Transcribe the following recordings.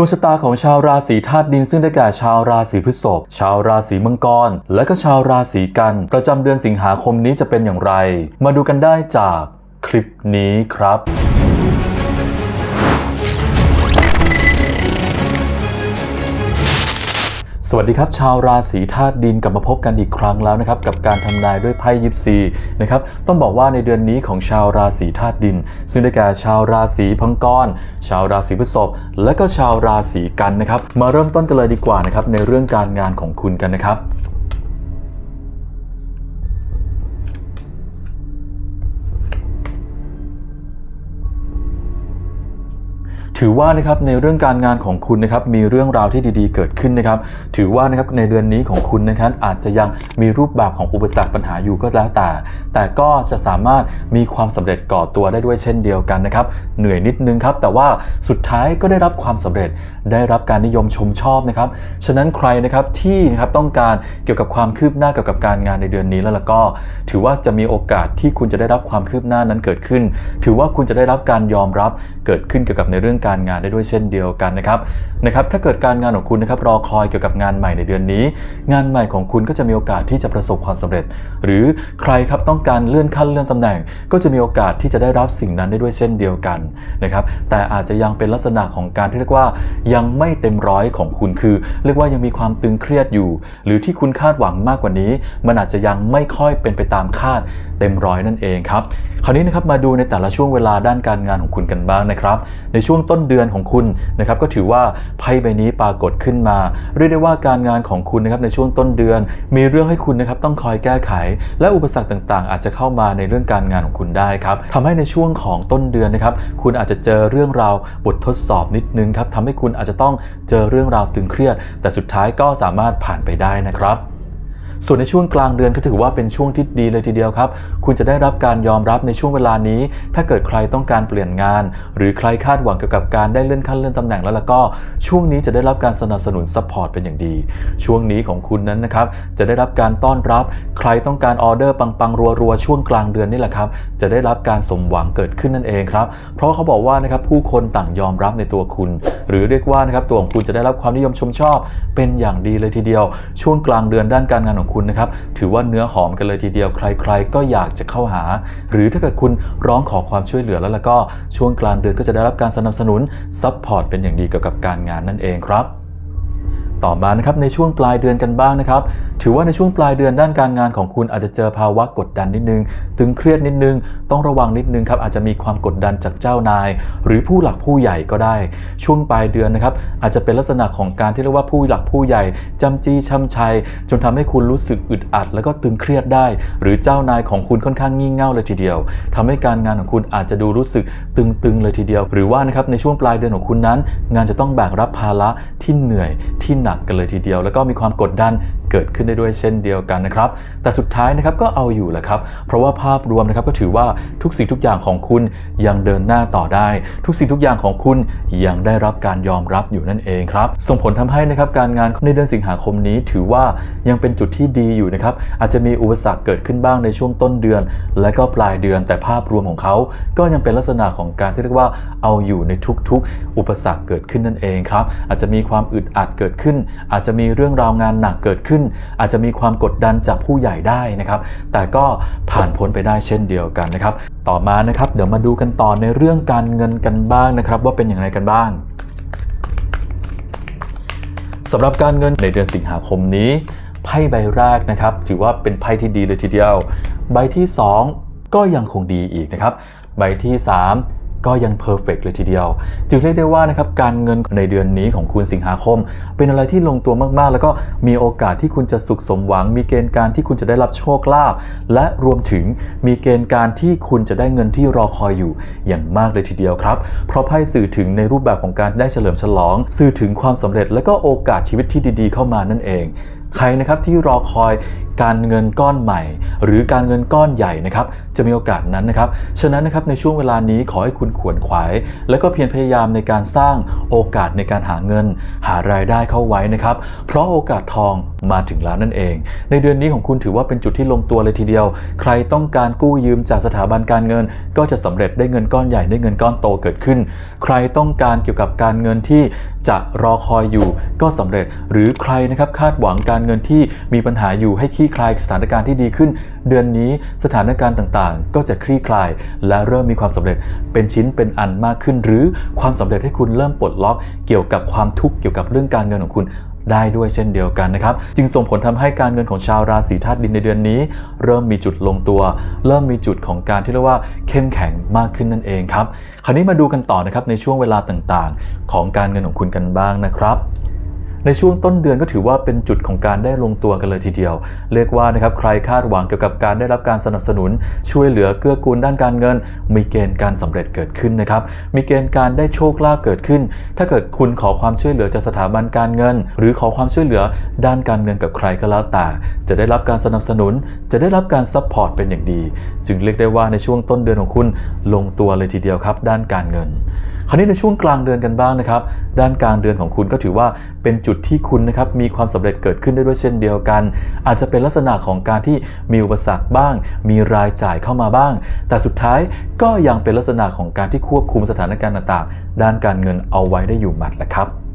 วงชะตาของชาวราศีธาตุดินซึ่งได้แก่ชาวราศีพฤษภชาวราศีมังกร และก็ชาวราศีกัน ประจำเดือนสิงหาคมนี้จะเป็นอย่างไร มาดูกันได้จากคลิปนี้ครับ สวัสดีครับ ชาวราศีธาตุดินกลับมาพบกันอีกครั้งแล้วนะครับ กับการทำนายด้วยไพ่ยิปซีนะครับต้องบอกว่าในเดือนนี้ของชาวราศีธาตุดิน ซึ่งได้แก่ชาวราศีพังกรชาวราศีพฤษภและก็ชาวราศีกันนะครับ มาเริ่มต้นกันเลยดีกว่านะครับในเรื่องการงานของคุณกันนะครับ ถือว่านะครับในเรื่องการงานของคุณนะครับมีเรื่องราวที่ดีๆ เกิดขึ้นนะครับ ถือว่านะครับในเดือนนี้ของคุณนะครับอาจจะยังมีรูปแบบของอุปสรรคปัญหาอยู่ก็แล้วแต่ แต่ก็จะสามารถมีความสำเร็จก่อตัวได้ด้วยเช่นเดียวกันนะครับ เหนื่อยนิดนึงครับ แต่ว่าสุดท้ายก็ได้รับความสำเร็จได้รับการนิยมชมชอบนะครับ ฉะนั้นใครนะครับที่นะครับต้องการเกี่ยวกับความคืบหน้าเกี่ยวกับการงานในเดือนนี้แล้วล่ะก็ ถือว่าจะมีโอกาสที่คุณจะได้รับความคืบหน้านั้นเกิดขึ้น ถือว่าคุณจะได้รับการยอมรับเกิดขึ้นเกี่ยวกับในเรื่องการงานได้ด้วยเช่นเดียวกันนะครับนะครับ ถ้าเกิดการงานของคุณนะครับรอคอยเกี่ยวกับงานใหม่ในเดือนนี้ งานใหม่ของคุณก็จะมีโอกาสที่จะประสบความสำเร็จ หรือใครครับต้องการเลื่อนขั้นเลื่อนตำแหน่ง ก็จะมีโอกาสที่จะได้รับสิ่งนั้นได้ด้วยเช่นเดียวกันนะครับ แต่อาจจะยังเป็นลักษณะของการที่เรียกว่ายังไม่เต็มร้อยของคุณคือ เรียกว่ายังมีความตึงเครียดอยู่ หรือที่คุณคาดหวังมากกว่านี้ มันอาจจะยังไม่ค่อยเป็นไปตามคาด เต็มร้อยนั่นเองครับ คราวนี้นะครับมาดูในแต่ละช่วงเวลาด้านการงานของคุณกันบ้างนะครับ ในช่วงต้นเดือนของคุณนะครับก็ถือว่าไพ่ใบนี้ปรากฏขึ้นมา เรียกได้ว่าการงานของคุณนะครับในช่วงต้นเดือน มีเรื่องให้คุณนะครับต้องคอยแก้ไข และอุปสรรคต่างๆ อาจจะเข้ามาในเรื่องการงานของคุณได้ครับทำให้ในช่วงของต้นเดือนนะครับคุณอาจจะเจอเรื่องราวบททดสอบนิดนึงครับทำให้คุณอาจจะต้องเจอเรื่องราวตึงเครียด แต่สุดท้ายก็สามารถผ่านไปได้นะครับ ส่วนในช่วงกลางเดือนก็ถือว่าเป็นช่วงที่ดีเลยทีเดียวครับ คุณจะได้รับการยอมรับในช่วงเวลานี้ ถ้าเกิดใครต้องการเปลี่ยนงาน หรือใครคาดหวังเกี่ยวกับการได้เลื่อนขั้นเลื่อนตำแหน่งแล้วแล้วก็ช่วงนี้จะได้รับการสนับสนุนซัพพอร์ตเป็นอย่างดี ช่วงนี้ของคุณนั้นนะครับจะได้รับการต้อนรับ ใครต้องการออเดอร์ปังๆรัวๆช่วงกลางเดือนนี่แหละครับจะได้รับการสมหวังเกิดขึ้นนั่นเองครับเพราะเขาบอกว่านะครับผู้คนต่างยอมรับในตัวคุณ หรือเรียกว่านะครับตัวของคุณจะได้รับความนิยมชมชอบ เป็นอย่างดีเลยทีเดียว ช่วงกลางเดือนด้านการงานของคุณนะครับถือว่าเนื้อหอมกันเลยทีเดียวใคร ๆ ก็อยากจะเข้าหา หรือถ้าเกิดคุณร้องขอความช่วยเหลือแล้วแล้วก็ช่วงกลางเดือนก็จะได้รับการสนับสนุนซัพพอร์ตเป็นอย่างดีเกี่ยวกับการงานนั่นเองครับ ต่อมานะครับในช่วงปลายเดือนกันบ้างนะครับ ถือว่าในช่วงปลายเดือนด้านการงานของคุณอาจจะเจอภาวะกดดันนิดนึง ตึงเครียดนิดนึง ต้องระวังนิดนึงครับ อาจจะมีความกดดันจากเจ้านาย หรือผู้หลักผู้ใหญ่ก็ได้ ช่วงปลายเดือนนะครับ อาจจะเป็นลักษณะของการที่เรียกว่าผู้หลักผู้ใหญ่จำจี้ช้ำชัย จนทำให้คุณรู้สึกอึดอัด แล้วก็ตึงเครียดได้ หรือเจ้านายของคุณค่อนข้างงี่เง่าเลยทีเดียวทำให้การงานของคุณอาจจะดูรู้สึกตึงๆเลยทีเดียว หรือว่านะครับในช่วงปลายเดือนของคุณนั้น งานจะต้องแบกรับภาระที่เหนื่อยที่หนักกันเลยทีเดียว แล้วก็มีความกดดัน เกิดขึ้นได้ด้วยเช่นเดียวกันนะครับ แต่สุดท้ายนะครับก็เอาอยู่แหละครับ เพราะว่าภาพรวมนะครับก็ถือว่าทุกสิ่งทุกอย่างของคุณยังเดินหน้าต่อได้ ทุกสิ่งทุกอย่างของคุณยังได้รับการยอมรับอยู่นั่นเองครับ ส่งผลทำให้นะครับการงานในเดือนสิงหาคมนี้ถือว่ายังเป็นจุดที่ดีอยู่นะครับ อาจจะมีอุปสรรคเกิดขึ้นบ้างในช่วงต้นเดือน และก็ปลายเดือนแต่ภาพรวมของเขา ก็ยังเป็นลักษณะของการที่เรียกว่าเอาอยู่ในทุกๆ อุปสรรคเกิดขึ้นนั่นเองครับ อาจจะมีความอึดอัดเกิดขึ้น อาจจะมีเรื่องราวงานหนักเกิดขึ้นอาจจะมีความกดดันจากผู้ใหญ่ได้นะครับ แต่ก็ผ่านพ้นไปได้เช่นเดียวกันนะครับ ต่อมานะครับเดี๋ยวมาดูกันต่อในเรื่องการเงินกันบ้างนะครับ ว่าเป็นอย่างไรกันบ้างสำหรับการเงินในเดือนสิงหาคมนี้ไพ่ใบแรกนะครับ ถือว่าเป็นไพ่ที่ดีเลยทีเดียว ใบที่ 2 ก็ยังคงดีอีกนะครับ ใบที่ 3 ก็ยังเพอร์เฟกเลยทีเดียว จึงเรียกได้ว่านะครับการเงินในเดือนนี้ของคุณสิงหาคม เป็นอะไรที่ลงตัวมากๆ แล้วก็มีโอกาสที่คุณจะสุขสมหวัง มีเกณฑ์การที่คุณจะได้รับโชคลาภและรวมถึงมีเกณฑ์การที่คุณจะได้เงินที่รอคอยอยู่อย่างมากเลยทีเดียวครับ เพราะไพ่สื่อถึงในรูปแบบของการได้เฉลิมฉลอง สื่อถึงความสำเร็จและก็โอกาสชีวิตที่ดี ๆ เข้ามานั่นเอง ใครนะครับที่รอคอย การเงินก้อนใหม่ หรือการเงินก้อนใหญ่นะครับจะมีโอกาสนั้นนะครับฉะนั้นนะครับในช่วงเวลานี้ขอให้คุณขวนขวาย และก็เพียรพยายามในการสร้างโอกาสในการหาเงิน หารายได้เข้าไว้นะครับ เพราะโอกาสทองมาถึงแล้วนั่นเอง ในเดือนนี้ของคุณถือว่าเป็นจุดที่ลงตัวเลยทีเดียว ใครต้องการกู้ยืมจากสถาบันการเงิน ก็จะสำเร็จได้เงินก้อนใหญ่ได้เงินก้อนโตเกิดขึ้น ใครต้องการเกี่ยวกับการเงินที่จะรอคอยอยู่ก็สำเร็จ หรือใครนะครับคาดหวังการเงินที่มีปัญหาอยู่ให้คลี่คลายสถานการณ์ที่ดีขึ้น เดือนนี้สถานการณ์ต่างๆ ก็จะคลี่คลาย และเริ่มมีความสำเร็จเป็นชิ้นเป็นอันมากขึ้น หรือความสำเร็จให้คุณเริ่มปลดล็อก เกี่ยวกับความทุกข์เกี่ยวกับเรื่องการเงินของคุณได้ด้วยเช่นเดียวกันนะครับ จึงส่งผลทำให้การเงินของชาวราศีธาตุดินในเดือนนี้ เริ่มมีจุดลงตัว เริ่มมีจุดของการที่เรียกว่าเข้มแข็งมากขึ้นนั่นเองครับ คราวนี้มาดูกันต่อนะครับในช่วงเวลาต่างๆ ของการเงินของคุณกันบ้างนะครับ ในช่วงต้นเดือนก็ถือว่าเป็นจุดของการได้ลงตัวกันเลยทีเดียว เรียกว่านะครับใครคาดหวังเกี่ยวกับการได้รับการสนับสนุน ช่วยเหลือเกื้อกูลด้านการเงิน มีเกณฑ์การสำเร็จเกิดขึ้นนะครับ มีเกณฑ์การได้โชคลาภเกิดขึ้น ถ้าเกิดคุณขอความช่วยเหลือจากสถาบันการเงิน หรือขอความช่วยเหลือด้านการเงินกับใครก็แล้วแต่ จะได้รับการสนับสนุน จะได้รับการซัพพอร์ตเป็นอย่างดี จึงเรียกได้ว่าในช่วงต้นเดือนของคุณลงตัวเลยทีเดียวครับ ด้านการเงิน คราวนี้ในช่วงกลางเดือนกันบ้างนะครับ ด้านกลางเดือนของคุณก็ถือว่าเป็นจุดที่คุณนะครับมีความสำเร็จเกิดขึ้นได้ด้วยเช่นเดียวกัน อาจจะเป็นลักษณะของการที่มีอุปสรรคบ้าง มีรายจ่ายเข้ามาบ้าง แต่สุดท้ายก็ยังเป็นลักษณะของการที่ควบคุมสถานการณ์ต่างๆ ด้านการเงินเอาไว้ได้อยู่หมัดแหละครับ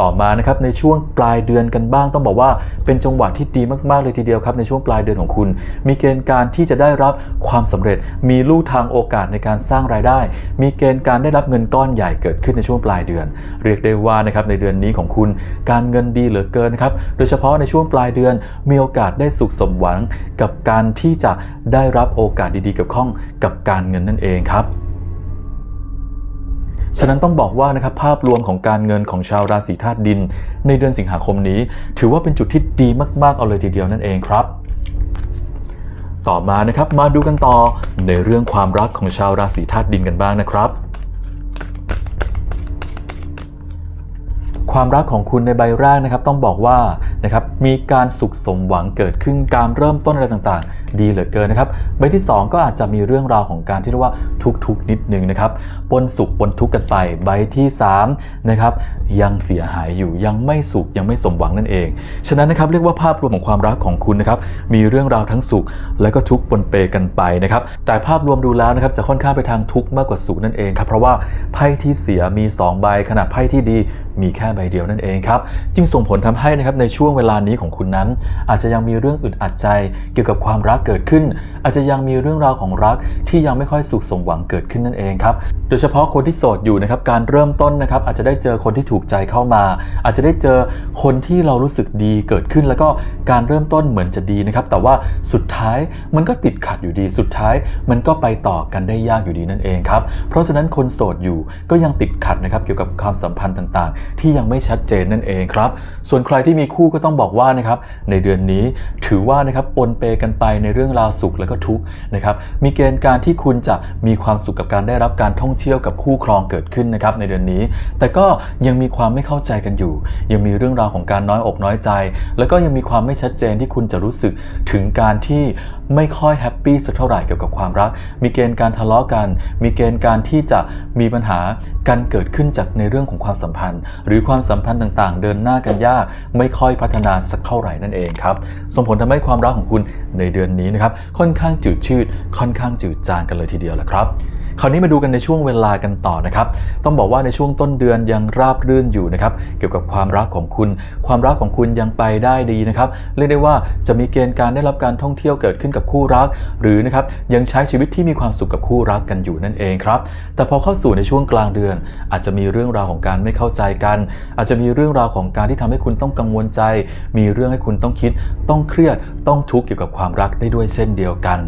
ต่อมานะครับในช่วงปลายเดือนกันบ้าง ต้องบอกว่าเป็นจังหวะที่ดีมากๆเลยทีเดียวครับในช่วงปลายเดือนของคุณ มีเกณฑ์การที่จะได้รับความสำเร็จ มีลู่ทางโอกาสในการสร้างรายได้ มีเกณฑ์การได้รับเงินก้อนใหญ่เกิดขึ้นในช่วงปลายเดือน เรียกได้ว่านะครับในเดือนนี้ของคุณการเงินดีเหลือเกินครับโดยเฉพาะในช่วงปลายเดือนมีโอกาสได้สุขสมหวัง กับการที่จะได้รับโอกาสดีๆเกี่ยวข้องกับการเงินนั่นเองครับ ฉะนั้นต้องบอกว่านะครับภาพรวมของการเงินของชาวราศีธาตุดิน ในเดือนสิงหาคมนี้ ถือว่าเป็นจุดที่ดีมากๆเอาเลยทีเดียวนั่นเองครับต่อมานะครับมาดูกันต่อในเรื่องความรักของชาวราศีธาตุดินกันบ้างนะครับ ความรักของคุณในใบแรกนะครับต้องบอกว่านะครับมีการสุขสมหวังเกิดขึ้นการเริ่มต้นอะไรต่างๆ ดีเหลือเกินนะครับใบที่ 2 ก็อาจจะมีเรื่องราวของการที่เรียกว่าทุกข์ๆนิดนึงนะครับปนสุขปนทุกข์กันไปใบที่3นะครับยังเสียหายอยู่ยังไม่สุขยังไม่สมหวังนั่นเอง ฉะนั้นนะครับเรียกว่าภาพรวมของความรักของคุณนะครับมีเรื่องราวทั้งสุขและก็ทุกข์ปนเปกันไปนะครับแต่ภาพรวมดูแล้วนะครับจะค่อนข้างไปทางทุกข์มากกว่าสุขนั่นเองครับเพราะว่าไพ่ที่เสียมี 2 ใบขณะไพ่ที่ดีมีแค่ใบเดียวนั่นเองครับจึงส่งผลทำให้นะครับในช่วงเวลานี้ของคุณนั้น อาจจะยังมีเรื่องอึดอัดใจเกี่ยวกับความรักเกิดขึ้น อาจจะยังมีเรื่องราวของรักที่ยังไม่ค่อยสุขสมหวังเกิดขึ้นนั่นเองครับโดยเฉพาะคนที่โสดอยู่นะครับการเริ่มต้นนะครับอาจจะได้เจอคนที่ถูกใจเข้ามา อาจจะได้เจอคนที่เรารู้สึกดีเกิดขึ้น แล้วก็การเริ่มต้นเหมือนจะดีนะครับแต่ว่าสุดท้ายมันก็ติดขัดอยู่ดีสุดท้าย มันก็ไปต่อกันได้ยากอยู่ดีนั่นเองครับเพราะฉะนั้นคนโสดอยู่ก็ยังติดขัดนะครับเกี่ยวกับความสัมพันธ์ต่างๆ ที่ยังไม่ชัดเจนนั่นเองครับส่วนใครที่มีคู่ก็ต้องบอกว่านะครับในเดือนนี้ถือว่านะครับปนเปกันไปในเรื่องราวสุขและก็ทุกข์นะครับมีเกณฑ์การที่คุณจะมีความสุขกับการได้รับการท่องเที่ยวกับคู่ครองเกิดขึ้นนะครับในเดือนนี้ แต่ก็ยังมีความไม่เข้าใจกันอยู่ ยังมีเรื่องราวของการน้อยอกน้อยใจ แล้วก็ยังมีความไม่ชัดเจนที่คุณจะรู้สึกถึงการที่ ไม่ค่อยแฮปปี้สักเท่าไหร่เกี่ยวกับความรัก มีเกณฑ์การทะเลาะกัน มีเกณฑ์การที่จะมีปัญหากันเกิดขึ้นจากในเรื่องของความสัมพันธ์ หรือความสัมพันธ์ต่างๆ เดินหน้ากันยาก ไม่ค่อยพัฒนาสักเท่าไหร่นั่นเองครับส่งผลทำให้ความรักของคุณในเดือนนี้นะครับค่อนข้างจืดชืดค่อนข้างจืดจางกันเลยทีเดียวแหละครับ คราวนี้มาดูกันในช่วงเวลากันต่อนะครับ ต้องบอกว่าในช่วงต้นเดือนยังราบรื่นอยู่นะครับ เกี่ยวกับความรักของคุณ ความรักของคุณยังไปได้ดีนะครับ เรียกได้ว่าจะมีเกณฑ์การได้รับการท่องเที่ยวเกิดขึ้นกับคู่รัก หรือนะครับยังใช้ชีวิตที่มีความสุขกับคู่รักกันอยู่นั่นเองครับ แต่พอเข้าสู่ในช่วงกลางเดือน อาจจะมีเรื่องราวของการไม่เข้าใจกัน อาจจะมีเรื่องราวของการที่ทำให้คุณต้องกังวลใจ มีเรื่องให้คุณต้องคิด ต้องเครียด ต้องทุกข์เกี่ยวกับความรักได้ด้วยเช่นเดียวกัน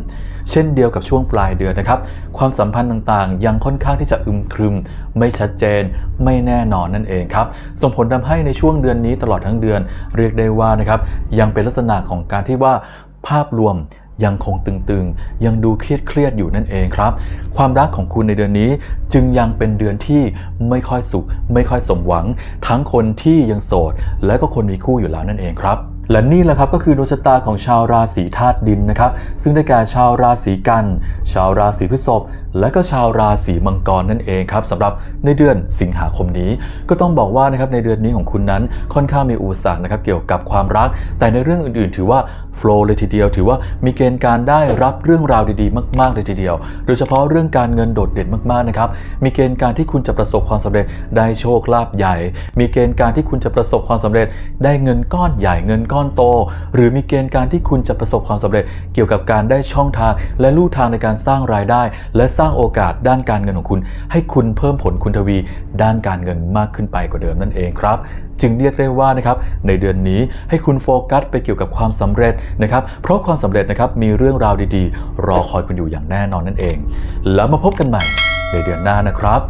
เช่นเดียวกับช่วงปลายเดือนนะครับ ความสัมพันธ์ต่างๆ ยังค่อนข้างที่จะอึมครึม ไม่ชัดเจน ไม่แน่นอนนั่นเองครับ ส่งผลทำให้ในช่วงเดือนนี้ตลอดทั้งเดือน เรียกได้ว่านะครับ ยังเป็นลักษณะของการที่ว่าภาพรวมยังคงตึงๆ ยังดูเครียดๆอยู่นั่นเองครับ ความรักของคุณในเดือนนี้จึงยังเป็นเดือนที่ไม่ค่อยสุข ไม่ค่อยสมหวัง ทั้งคนที่ยังโสด และก็คนมีคู่อยู่แล้วนั่นเองครับ และนี่แหละครับก็คือดวงชะตาของชาวราศีธาตุดินนะครับ ซึ่งได้แก่ชาวราศีกัน ชาวราศีพฤษภ และก็ชาวราศีมังกรนั่นเองครับสำหรับในเดือนสิงหาคมนี้ ก็ต้องบอกว่านะครับในเดือนนี้ของคุณนั้นค่อนข้างมีอุปสรรคนะครับเกี่ยวกับความรัก แต่ในเรื่องอื่นๆ ถือว่าโฟล์เลยทีเดียว ถือว่ามีเกณฑ์การได้รับเรื่องราวดีๆ มากๆเลยทีเดียว โดยเฉพาะเรื่องการเงินโดดเด่นมากๆนะครับมีเกณฑ์การที่คุณจะประสบความสำเร็จได้โชคลาภใหญ่ มีเกณฑ์การที่คุณจะประสบความสำเร็จ ได้เงินก้อนใหญ่เงินก้อนโต หรือมีเกณฑ์การที่คุณจะประสบความสำเร็จ เกี่ยวกับการได้ช่องทางและลู่ทางในการสร้างรายได้ และสร้างโอกาสด้านการเงินของคุณ ให้คุณเพิ่มผลคุณทวี ด้านการเงินมากขึ้นไปกว่าเดิมนั่นเองครับ จึงเรียกได้ว่านะครับในเดือนนี้ให้คุณโฟกัสไปเกี่ยวกับความสำเร็จนะครับเพราะความสำเร็จนะครับมีเรื่องราวดีๆ รอคอยคุณอยู่อย่างแน่นอนนั่นเอง แล้วมาพบกันใหม่ในเดือนหน้านะครับ